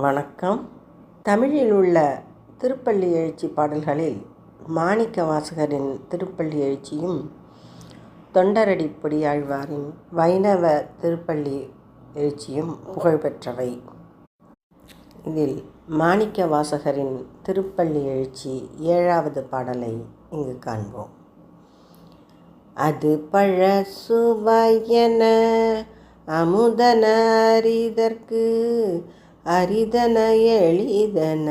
வணக்கம். தமிழில் உள்ள திருப்பள்ளி எழுச்சி பாடல்களில் மாணிக்க வாசகரின் திருப்பள்ளி எழுச்சியும் தொண்டரடி பொடியாழ்வாரின் வைணவ திருப்பள்ளி எழுச்சியும் புகழ்பெற்றவை. இதில் மாணிக்க வாசகரின் திருப்பள்ளி எழுச்சி ஏழாவது பாடலை இங்கு காண்போம். அது பழ சுவையன அமுதன அரிதற்கு அரிதன எளிதன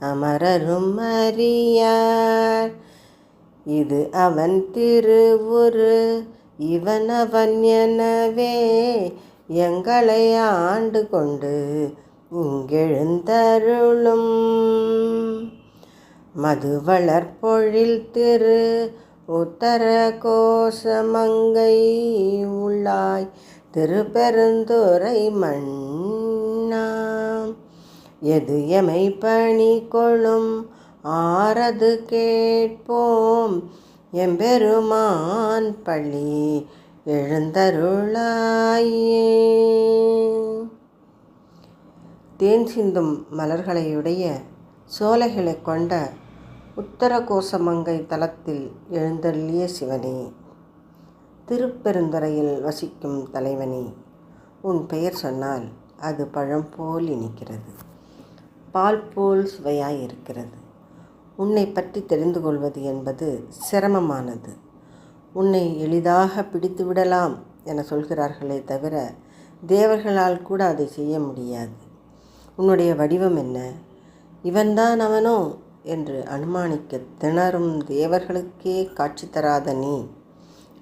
அமரரும் அறியார். இது அவன் திருவுரு இவன் அவன் எனவே எங்களை ஆண்டு கொண்டு இங்கெழுந்தருளும். மதுவளர் பொழில் திரு உத்தர கோஷமங்கை உள்ளாய் திருப்பெருந்துரை மண் எது எமை பணி கொள்ளும்? ஆறது கேட்போம். எம்பெருமான் பள்ளி எழுந்தருளாயே. தேன் சிந்தும் மலர்களையுடைய சோலைகளை கொண்ட உத்தர கோசமங்கை தலத்தில் எழுந்தள்ளிய சிவனே திருப்பெருந்துறையில் வசிக்கும் தலைவனே உன் பெயர் சொன்னால் அது பழம் போல் இனிக்கிறது. பால் போல் சுவையாய் இருக்கிறது. உன்னை பற்றி தெரிந்து கொள்வது என்பது சிரமமானது. உன்னை எளிதாக பிடித்து விடலாம் என சொல்கிறார்களே தவிர தேவர்களால் கூட அதை செய்ய முடியாது. உன்னுடைய வடிவம் என்ன? இவன்தான் அவனோ? என்று அனுமானிக்க திணறும் தேவர்களுக்கே காட்சி தராத நீ.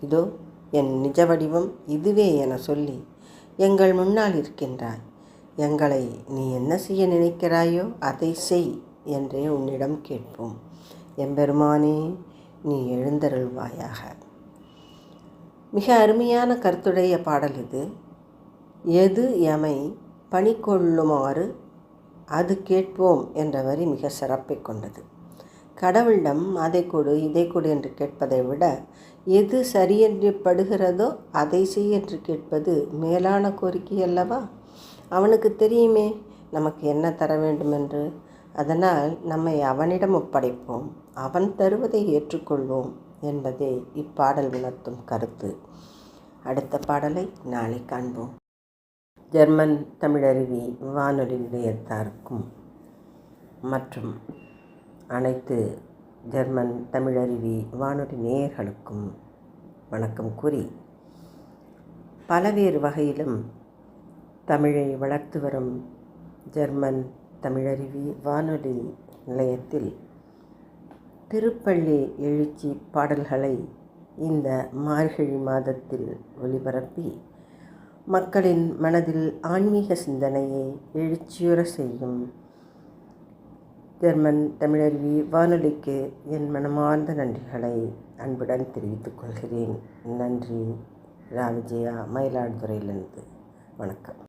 இதோ என் நிஜ வடிவம் இதுவே என சொல்லி எங்கள் முன்னால் இருக்கின்றாய். எங்களை நீ என்ன செய்ய நினைக்கிறாயோ அதை செய் என்றே உன்னிடம் கேட்போம். எம்பெருமானே நீ எழுந்தருள்வாயாக. மிக அருமையான கருத்துடைய பாடல் இது. எது எமை பணி கொள்ளுமாறு அது கேட்போம் என்ற வரி மிக சிறப்பை கொண்டது. கடவுளிடம் அதை கொடு இதை கொடு என்று கேட்பதை விட எது சரியென்று படுகிறதோ அதை செய் என்று கேட்பது மேலான கோரிக்கை அல்லவா? அவனுக்கு தெரியுமே நமக்கு என்ன தர வேண்டும் என்று அதனால் நம்மை அவனிடம் ஒப்படைப்போம். அவன் தருவதை ஏற்றுக்கொள்வோம் என்பதே இப்பாடல் உணர்த்தும் கருத்து. அடுத்த பாடலை நாளை காண்போம். ஜெர்மன் தமிழருவி வானொலி நிலையத்தாருக்கும் மற்றும் அனைத்து ஜெர்மன் தமிழருவி வானொலி நேயர்களுக்கும் வணக்கம் கூறி பலவேறு வகையிலும் தமிழை வளர்த்து வரும் ஜெர்மன் தமிழருவி வானொலி நிலையத்தில் திருப்பள்ளி எழுச்சி பாடல்களை இந்த மார்கழி மாதத்தில் ஒலிபரப்பி மக்களின் மனதில் ஆன்மீக சிந்தனையை எழுச்சியுற செய்யும். ஜெர்மன் தமிழருவி வானொலிக்கு என் மனமார்ந்த நன்றிகளை அன்புடன் தெரிவித்துக் கொள்கிறேன். நன்றி. ராவிஜயா மயிலாடுதுறையிலிருந்து. வணக்கம்.